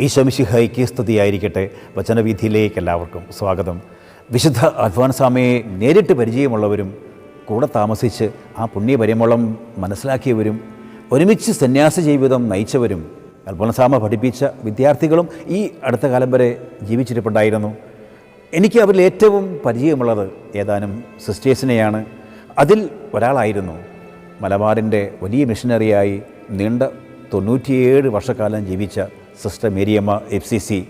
ഈശോമിശിഹയ്ക്ക് സ്തുതിയായിരിക്കട്ടെ. വചനവീഥിയിലേക്ക് എല്ലാവർക്കും സ്വാഗതം. വിശുദ്ധ അൽഫോൻസാമയെ നേരിട്ട് പരിചയമുള്ളവരും കൂടെ താമസിച്ച് ആ പുണ്യപരിമളം മനസ്സിലാക്കിയവരും ഒരുമിച്ച് സന്യാസ ജീവിതം നയിച്ചവരും അൽഫോൻസാമ പഠിപ്പിച്ച വിദ്യാർത്ഥികളും ഈ അടുത്ത കാലം വരെ ജീവിച്ചിരിപ്പുണ്ടായിരുന്നു. എനിക്ക് അവരിൽ ഏറ്റവും പരിചയമുള്ളത് ഏതാനും സിസ്റ്റേഴ്സിനെയാണ്. അതിൽ ഒരാളായിരുന്നു. മലബാറിന്റെ വലിയ മിഷനറിയായി നീണ്ട തൊണ്ണൂറ്റിയേഴ് വർഷക്കാലം ജീവിച്ച sister Mariyamma F C C.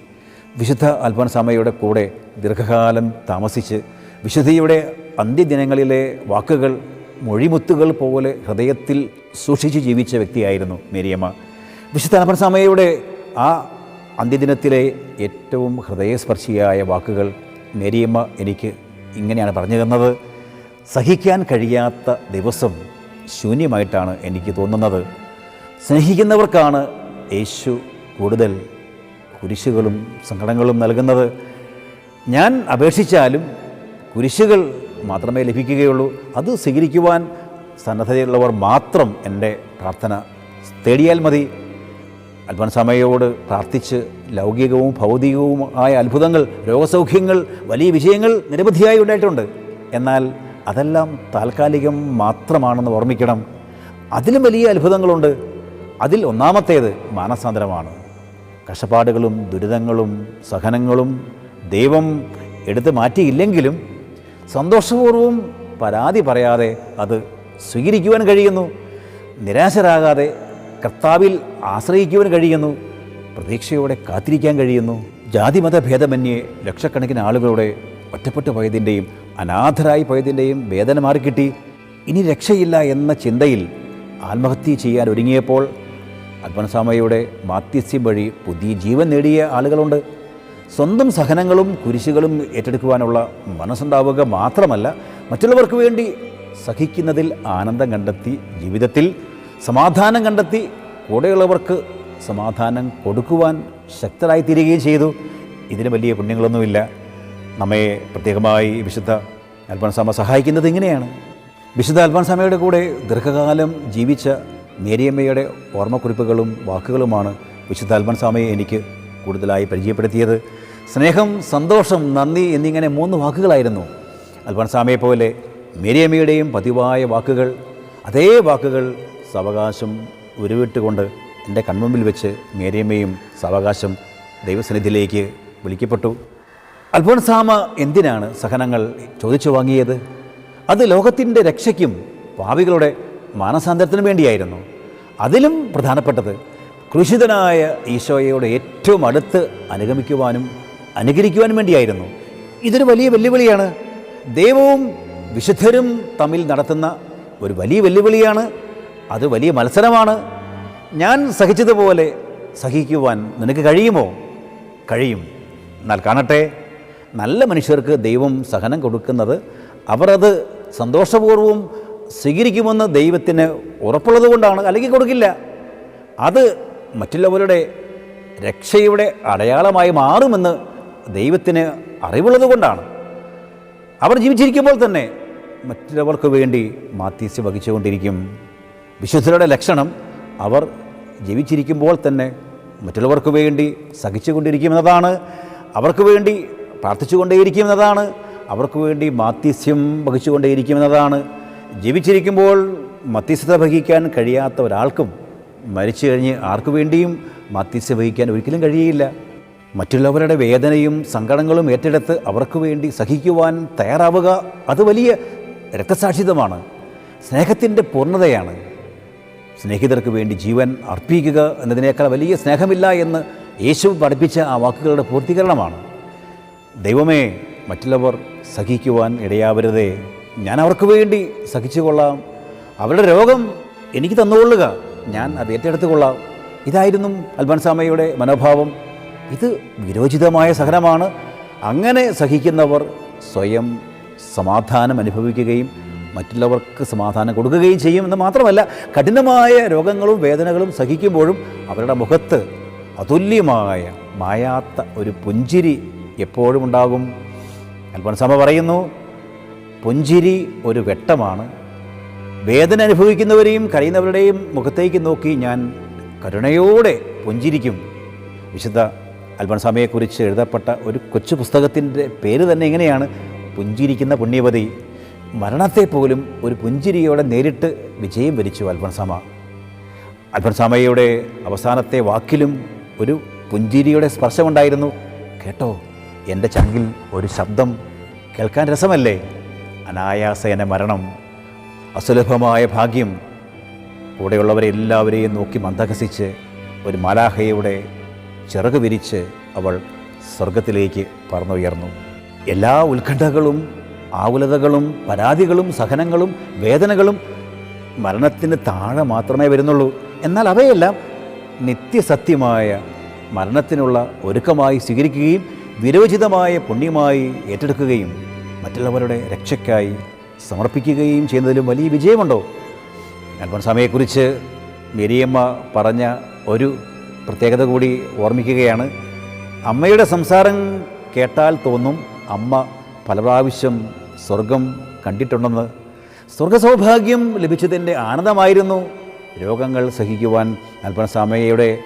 വിശുദ്ധ അൽഫോൻസാമയുടെ കൂടെ ദീർഘകാലം താമസിച്ച് വിശുദ്ധിയുടെ അന്ത്യദിനങ്ങളിലെ വാക്കുകൾ മൊഴിമുത്തുകൾ പോലെ ഹൃദയത്തിൽ സൂക്ഷിച്ച് ജീവിച്ച വ്യക്തിയായിരുന്നു മേരിയമ്മ. വിശുദ്ധ അൽഫോൻസാമയുടെ ആ അന്ത്യദിനത്തിലെ ഏറ്റവും ഹൃദയസ്പർശിയായ വാക്കുകൾ മേരിയമ്മ എനിക്ക് ഇങ്ങനെയാണ് പറഞ്ഞു തന്നത്. സഹിക്കാൻ കഴിയാത്ത ദിവസം ശൂന്യമായിട്ടാണ് എനിക്ക് തോന്നുന്നത്. സ്നേഹിക്കുന്നവർക്കാണ് യേശു കൂടുതൽ കുരിശുകളും സങ്കടങ്ങളും നൽകുന്നത്. ഞാൻ അപേക്ഷിച്ചാലും കുരിശുകൾ മാത്രമേ ലഭിക്കുകയുള്ളൂ. അത് സ്വീകരിക്കുവാൻ സന്നദ്ധതയുള്ളവർ മാത്രം എന്റെ പ്രാർത്ഥന തേടിയാൽ മതി. അൽഫൻസാമയോട് പ്രാർത്ഥിച്ച് ലൗകികവും ഭൗതികവുമായ അത്ഭുതങ്ങൾ രോഗസൗഖ്യങ്ങൾ വലിയ വിജയങ്ങൾ നിരവധിയായി ഉണ്ടായിട്ടുണ്ട്. എന്നാൽ അതെല്ലാം താൽക്കാലികം മാത്രമാണെന്ന് ഓർമ്മിക്കണം. അതിലും വലിയ അത്ഭുതങ്ങളുണ്ട്. അതിൽ ഒന്നാമത്തേത് മാനസാന്തരമാണ്. കഷ്ടപ്പാടുകളും ദുരിതങ്ങളും സഹനങ്ങളും ദൈവം എടുത്തു മാറ്റിയില്ലെങ്കിലും സന്തോഷപൂർവം പരാതി പറയാതെ അത് സ്വീകരിക്കുവാൻ കഴിയുന്നു. നിരാശരാകാതെ കർത്താവിൽ ആശ്രയിക്കുവാൻ കഴിയുന്നു. പ്രതീക്ഷയോടെ കാത്തിരിക്കാൻ കഴിയുന്നു. ജാതിമത ഭേദമന്യേ ലക്ഷക്കണക്കിന് ആളുകളുടെ ഒറ്റപ്പെട്ടു പോയതിന്റെയും അനാഥരായി പോയതിന്റെയും വേദന മാറിക്കിട്ടി. ഇനി രക്ഷയില്ല എന്ന ചിന്തയിൽ ആത്മഹത്യ ചെയ്യാൻ ഒരുങ്ങിയപ്പോൾ അൽഫൻസാമയുടെ മാത്യസ്യം വഴി പുതിയ ജീവൻ നേടിയ ആളുകളുണ്ട്. സ്വന്തം സഹനങ്ങളും കുരിശുകളും ഏറ്റെടുക്കുവാനുള്ള മനസ്സുണ്ടാവുക മാത്രമല്ല മറ്റുള്ളവർക്ക് വേണ്ടി സഹിക്കുന്നതിൽ ആനന്ദം കണ്ടെത്തി ജീവിതത്തിൽ സമാധാനം കണ്ടെത്തി കൂടെയുള്ളവർക്ക് സമാധാനം കൊടുക്കുവാൻ ശക്തരായി തീരുകയും ചെയ്തു. ഇതിന് വലിയ പുണ്യങ്ങളൊന്നുമില്ല. നമ്മെ പ്രത്യേകമായി വിശുദ്ധ അൽഫോൻസാമ സഹായിക്കുന്നത് ഇങ്ങനെയാണ്. വിശുദ്ധ അൽഫോൻസാമയുടെ കൂടെ ദീർഘകാലം ജീവിച്ച മേരിയമ്മയുടെ ഓർമ്മക്കുറിപ്പുകളും വാക്കുകളുമാണ് വിശുദ്ധ അൽഫോൻസാമയെ എനിക്ക് കൂടുതലായി പരിചയപ്പെടുത്തിയത്. സ്നേഹം സന്തോഷം നന്ദി എന്നിങ്ങനെ മൂന്ന് വാക്കുകളായിരുന്നു. അൽഫോൻസാമയെ പോലെ മേരിയമ്മയുടെയും പതിവായ വാക്കുകൾ അതേ വാക്കുകൾ സാവകാശം ഉരുവിട്ടുകൊണ്ട് എന്റെ കൺമുമ്പിൽ വെച്ച് മേരിയമ്മയും സാവകാശം ദൈവസന്നിധിയിലേക്ക് വിളിക്കപ്പെട്ടു. അൽഫോൻസാമ എന്തിനാണ് സഹനങ്ങൾ ചോദിച്ചു വാങ്ങിയത്? അത് ലോകത്തിന്റെ രക്ഷയ്ക്കും പാവികളുടെ മാനസാന്തരത്തിനും വേണ്ടിയായിരുന്നു. അതിലും പ്രധാനപ്പെട്ടത് ക്രൂശിതനായ ഈശോയോട് ഏറ്റവും അടുത്ത് അനുഗമിക്കുവാനും അനുകരിക്കുവാനും വേണ്ടിയായിരുന്നു. ഇതൊരു വലിയ വെല്ലുവിളിയാണ്. ദൈവവും വിശുദ്ധരും തമ്മിൽ നടത്തുന്ന ഒരു വലിയ വെല്ലുവിളിയാണ്. അത് വലിയ മത്സരമാണ്. ഞാൻ സഹിച്ചതുപോലെ സഹിക്കുവാൻ നിനക്ക് കഴിയുമോ? കഴിയും. എന്നാൽ കാണട്ടെ നല്ല മനുഷ്യർക്ക് ദൈവം സഹനം കൊടുക്കുന്നത് അവർ അത് സന്തോഷപൂർവം സ്വീകരിക്കുമെന്ന് ദൈവത്തിന് ഉറപ്പുള്ളത് കൊണ്ടാണ് അല്ലെങ്കിൽ കൊടുക്കില്ല. അത് മറ്റുള്ളവരുടെ രക്ഷയുടെ അടയാളമായി മാറുമെന്ന് ദൈവത്തിന് അറിവുള്ളത് കൊണ്ടാണ്. അവർ ജീവിച്ചിരിക്കുമ്പോൾ തന്നെ മറ്റുള്ളവർക്ക് വേണ്ടി മാത്തീസ് വഹിച്ചുകൊണ്ടിരിക്കും. വിശുദ്ധരുടെ ലക്ഷണം അവർ ജീവിച്ചിരിക്കുമ്പോൾ തന്നെ മറ്റുള്ളവർക്ക് വേണ്ടി സഹിച്ചുകൊണ്ടിരിക്കുമെന്നതാണ് അവർക്ക് വേണ്ടി പ്രാർത്ഥിച്ചുകൊണ്ടേയിരിക്കുമെന്നതാണ് അവർക്ക് വേണ്ടി മാത്യസ്യം വഹിച്ചുകൊണ്ടേയിരിക്കുമെന്നതാണ്. ജീവിച്ചിരിക്കുമ്പോൾ മധ്യസ്ഥത വഹിക്കാൻ കഴിയാത്ത ഒരാൾക്കും മരിച്ചു കഴിഞ്ഞ് ആർക്കു വേണ്ടിയും മധ്യസ്ഥ വഹിക്കാൻ ഒരിക്കലും കഴിയില്ല മറ്റുള്ളവരുടെ വേദനയും സങ്കടങ്ങളും ഏറ്റെടുത്ത് അവർക്ക് വേണ്ടി സഹിക്കുവാൻ തയ്യാറാവുക അത് വലിയ രക്തസാക്ഷിതമാണ് സ്നേഹത്തിന്റെ പൂർണതയാണ്. സ്നേഹിതർക്ക് വേണ്ടി ജീവൻ അർപ്പിക്കുക എന്നതിനേക്കാൾ വലിയ സ്നേഹമില്ല എന്ന് യേശു പഠിപ്പിച്ച ആ വാക്കുകളുടെ പൂർത്തീകരണമാണ്. ദൈവമേ മറ്റുള്ളവർ സഹിക്കുവാൻ ഇടയാവരുതേ. ഞാൻ അവർക്ക് വേണ്ടി സഹിച്ചു കൊള്ളാം. അവരുടെ രോഗം എനിക്ക് തന്നുകൊള്ളുക. ഞാൻ അത് ഏറ്റെടുത്തു കൊള്ളാം. ഇതായിരുന്നു അൽബൻസാമയുടെ മനോഭാവം. ഇത് വിരോചിതമായ സഹനമാണ്. അങ്ങനെ സഹിക്കുന്നവർ സ്വയം സമാധാനം അനുഭവിക്കുകയും മറ്റുള്ളവർക്ക് സമാധാനം കൊടുക്കുകയും ചെയ്യും എന്ന് മാത്രമല്ല കഠിനമായ രോഗങ്ങളും വേദനകളും സഹിക്കുമ്പോഴും അവരുടെ മുഖത്ത് അതുല്യമായ മായാത്ത ഒരു പുഞ്ചിരി എപ്പോഴും ഉണ്ടാകും. അൽബൻസാമ പറയുന്നു പുഞ്ചിരി ഒരു വെട്ടമാണ്. വേദന അനുഭവിക്കുന്നവരെയും കരയുന്നവരുടെയും മുഖത്തേക്ക് നോക്കി ഞാൻ കരുണയോടെ പുഞ്ചിരിക്കും. വിശുദ്ധ അൽബൻസാമയെക്കുറിച്ച് എഴുതപ്പെട്ട ഒരു കൊച്ചു പുസ്തകത്തിന്റെ പേര് തന്നെ ഇങ്ങനെയാണ്. പുഞ്ചിരിക്കുന്ന പുണ്യവതി. മരണത്തെ പോലും ഒരു പുഞ്ചിരിയോടെ നേരിട്ട് വിജയം വരിച്ചു അൽബൻസാമ. അൽഫൻസാമയുടെ അവസാനത്തെ വാക്കിലും ഒരു പുഞ്ചിരിയുടെ സ്പർശമുണ്ടായിരുന്നു. കേട്ടോ എന്റെ ചങ്കിൽ ഒരു ശബ്ദം. കേൾക്കാൻ രസമല്ലേ? അനായാസേന മരണം അസുലഭമായ ഭാഗ്യം കൂടെയുള്ളവരെ എല്ലാവരെയും നോക്കി മന്ദഹസിച്ച് ഒരു മാലാഹയുടെ ചിറക് വിരിച്ച് അവൾ സ്വർഗത്തിലേക്ക് പറന്നുയർന്നു. എല്ലാ ഉത്കണ്ഠകളും ആകുലതകളും പരാതികളും സഹനങ്ങളും വേദനകളും മരണത്തിന് താഴെ മാത്രമേ വരുന്നുള്ളൂ. എന്നാൽ അവയെല്ലാം നിത്യസത്യമായ മരണത്തിനുള്ള ഒരുക്കമായി സ്വീകരിക്കുകയും വിരോചിതമായ പുണ്യമായി ഏറ്റെടുക്കുകയും മറ്റുള്ളവരുടെ രക്ഷയ്ക്കായി സമർപ്പിക്കുകയും ചെയ്യുന്നതിലും വലിയ വിജയമുണ്ടോ? അൽഫോൻസാമയെക്കുറിച്ച് മേരിയമ്മ പറഞ്ഞ ഒരു പ്രത്യേകത കൂടി ഓർമ്മിക്കുകയാണ്. അമ്മയുടെ സംസാരം കേട്ടാൽ തോന്നും അമ്മ പല പ്രാവശ്യം സ്വർഗം കണ്ടിട്ടുണ്ടെന്ന്. സ്വർഗസൗഭാഗ്യം ലഭിച്ചതിന്റെ ആനന്ദമായിരുന്നു രോഗങ്ങൾ സഹിക്കുവാൻ അൽഫോൻസാമയുടെ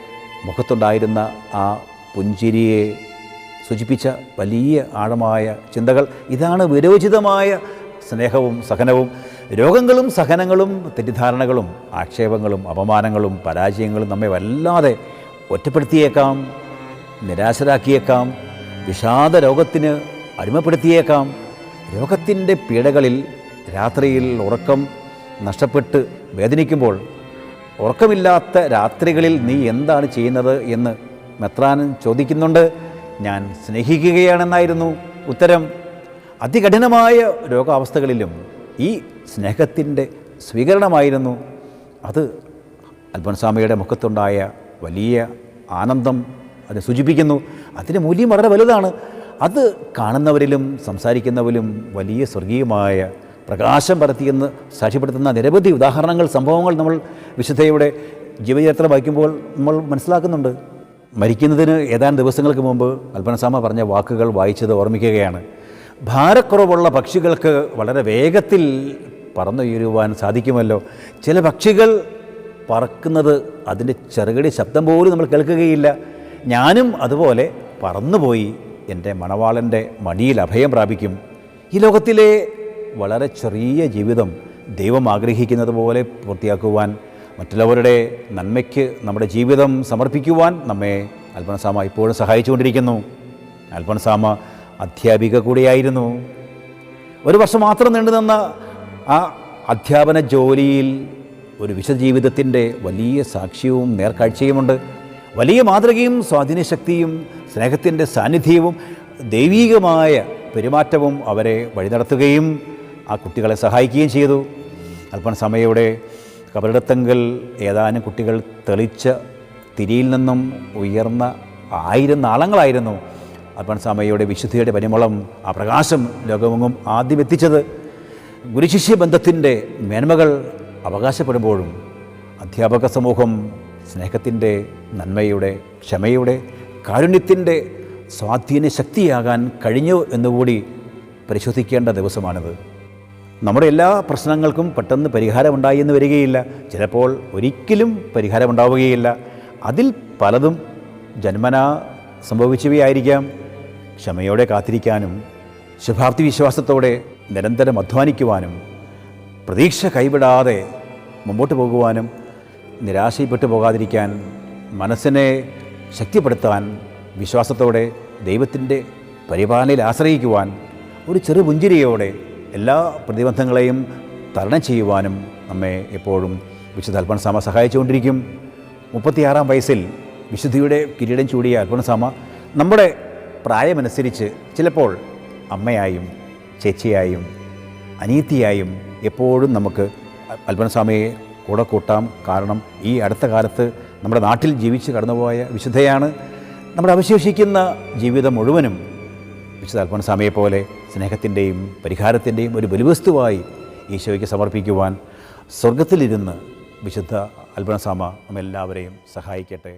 മുഖത്തുണ്ടായിരുന്ന ആ പുഞ്ചിരിയെ സൂചിപ്പിച്ച വലിയ ആഴമായ ചിന്തകൾ. ഇതാണ് വിരോചിതമായ സ്നേഹവും സഹനവും. രോഗങ്ങളും സഹനങ്ങളും തെറ്റിദ്ധാരണകളും ആക്ഷേപങ്ങളും അപമാനങ്ങളും പരാജയങ്ങളും നമ്മെ വല്ലാതെ ഒറ്റപ്പെടുത്തിയേക്കാം നിരാശരാക്കിയേക്കാം വിഷാദ രോഗത്തിന് അടിമപ്പെടുത്തിയേക്കാം. രോഗത്തിന്റെ പീഡകളിൽ രാത്രിയിൽ ഉറക്കം നഷ്ടപ്പെട്ട് വേദനിക്കുമ്പോൾ ഉറക്കമില്ലാത്ത രാത്രികളിൽ നീ എന്താണ് ചെയ്യുന്നത് എന്ന് മെത്രാനൻ ചോദിക്കുന്നുണ്ട്. ഞാൻ സ്നേഹിക്കുകയാണെന്നായിരുന്നു ഉത്തരം. അതികഠിനമായ രോഗാവസ്ഥകളിലും ഈ സ്നേഹത്തിന്റെ സ്വീകരണമായിരുന്നു. അത് അൽബൻസ്വാമിയുടെ മുഖത്തുണ്ടായ വലിയ ആനന്ദം അത് സൂചിപ്പിക്കുന്നു. അതിന്റെ മൂല്യം വളരെ വലുതാണ്. അത് കാണുന്നവരിലും സംസാരിക്കുന്നവരിലും വലിയ സ്വർഗീയമായ പ്രകാശം പരത്തിയെന്ന് സാക്ഷ്യപ്പെടുത്തുന്ന നിരവധി ഉദാഹരണങ്ങൾ സംഭവങ്ങൾ നമ്മൾ വിശുദ്ധയുടെ ജീവചരിത്രം വായിക്കുമ്പോൾ നമ്മൾ മനസ്സിലാക്കുന്നുണ്ട്. മരിക്കുന്നതിന് ഏതാനും ദിവസങ്ങൾക്ക് മുമ്പ് അൽപനസാമ പറഞ്ഞ വാക്കുകൾ വായിച്ചത് ഓർമ്മിക്കുകയാണ്. ഭാരക്കുറവുള്ള പക്ഷികൾക്ക് വളരെ വേഗത്തിൽ പറന്നുയരുവാൻ സാധിക്കുമല്ലോ. ചില പക്ഷികൾ പറക്കുന്നത് അതിന്റെ ചെറുകടി ശബ്ദം പോലും നമ്മൾ കേൾക്കുകയില്ല. ഞാനും അതുപോലെ പറന്നുപോയി എന്റെ മണവാളന്റെ മടിയിൽ അഭയം പ്രാപിക്കും. ഈ ലോകത്തിലെ വളരെ ചെറിയ ജീവിതം ദൈവം ആഗ്രഹിക്കുന്നത് പോലെ പൂർത്തിയാക്കുവാൻ മറ്റുള്ളവരുടെ നന്മയ്ക്ക് നമ്മുടെ ജീവിതം സമർപ്പിക്കുവാൻ നമ്മെ അൽപ്പനസാമ ഇപ്പോഴും സഹായിച്ചുകൊണ്ടിരിക്കുന്നു. അൽപ്പനസാമ അധ്യാപിക കൂടിയായിരുന്നു. ഒരു വർഷം മാത്രം നീണ്ടു നിന്ന ആ അധ്യാപന ജോലിയിൽ ഒരു വിശുദ്ധജീവിതത്തിന്റെ വലിയ സാക്ഷ്യവും നേർക്കാഴ്ചയുമുണ്ട്. വലിയ മാതൃകയും സ്വാധീനശക്തിയും സ്നേഹത്തിന്റെ സാന്നിധ്യവും ദൈവീകമായ പെരുമാറ്റവും അവരെ വഴി നടത്തുകയും ആ കുട്ടികളെ സഹായിക്കുകയും ചെയ്തു. അല്പം സമയയുടെ കബറിടത്തെങ്കിൽ ഏതാനും കുട്ടികൾ തെളിച്ച തിരിയിൽ നിന്നും ഉയർന്ന ആയിരം നാളങ്ങളായിരുന്നു അർപ്പണസ്വാമിയുടെ വിശുദ്ധിയുടെ പരിമളം ആ പ്രകാശം ലോകമെങ്ങും ആദ്യം എത്തിച്ചത് ഗുരുശിഷ്യ ബന്ധത്തിന്റെ മേന്മകൾ അവകാശപ്പെടുമ്പോഴും അധ്യാപക സമൂഹം സ്നേഹത്തിന്റെ നന്മയുടെ ക്ഷമയുടെ കാരുണ്യത്തിന്റെ സ്വാധീന ശക്തിയാകാൻ കഴിഞ്ഞു എന്നുകൂടി പരിശോധിക്കേണ്ട ദിവസമാണിത്. നമ്മുടെ എല്ലാ പ്രശ്നങ്ങൾക്കും പെട്ടെന്ന് പരിഹാരമുണ്ടായി എന്ന് വരികയില്ല. ചിലപ്പോൾ ഒരിക്കലും പരിഹാരമുണ്ടാവുകയില്ല. അതിൽ പലതും ജന്മനാ സംഭവിച്ചവയായിരിക്കാം. ക്ഷമയോടെ കാത്തിരിക്കാനും ശുഭാപ്തി വിശ്വാസത്തോടെ നിരന്തരം അധ്വാനിക്കുവാനും പ്രതീക്ഷ കൈവിടാതെ മുമ്പോട്ട് പോകുവാനും നിരാശയിൽപ്പെട്ടു പോകാതിരിക്കാൻ മനസ്സിനെ ശക്തിപ്പെടുത്താൻ വിശ്വാസത്തോടെ ദൈവത്തിന്റെ പരിപാലനയിൽ ആശ്രയിക്കുവാൻ ഒരു ചെറു പുഞ്ചിരിയോടെ എല്ലാ പ്രതിബന്ധങ്ങളെയും തരണം ചെയ്യുവാനും നമ്മെ എപ്പോഴും വിശുദ്ധ അൽപ്പണസാമ സഹായിച്ചുകൊണ്ടിരിക്കും. മുപ്പത്തിയാറാം വയസ്സിൽ വിശുദ്ധിയുടെ കിരീടം ചൂടിയ അൽപ്പണസാമ നമ്മുടെ പ്രായമനുസരിച്ച് ചിലപ്പോൾ അമ്മയായും ചേച്ചിയായും അനീതിയായും എപ്പോഴും നമുക്ക് അൽപ്പണസ്വാമിയെ കൂടെ കൂട്ടാം. കാരണം ഈ അടുത്ത കാലത്ത് നമ്മുടെ നാട്ടിൽ ജീവിച്ച് കടന്നുപോയ വിശുദ്ധയാണ്. നമ്മുടെ അവശേഷിക്കുന്ന ജീവിതം മുഴുവനും വിശുദ്ധ അൽഫോൻസാമയെ പോലെ സ്നേഹത്തിന്റെയും പരിഹാരത്തിന്റെയും ഒരു ബലിവസ്തുവായി ഈശോയ്ക്ക് സമർപ്പിക്കുവാൻ സ്വർഗത്തിലിരുന്ന് വിശുദ്ധ അൽബണസാമ നമ്മെല്ലാവരെയും സഹായിക്കട്ടെ.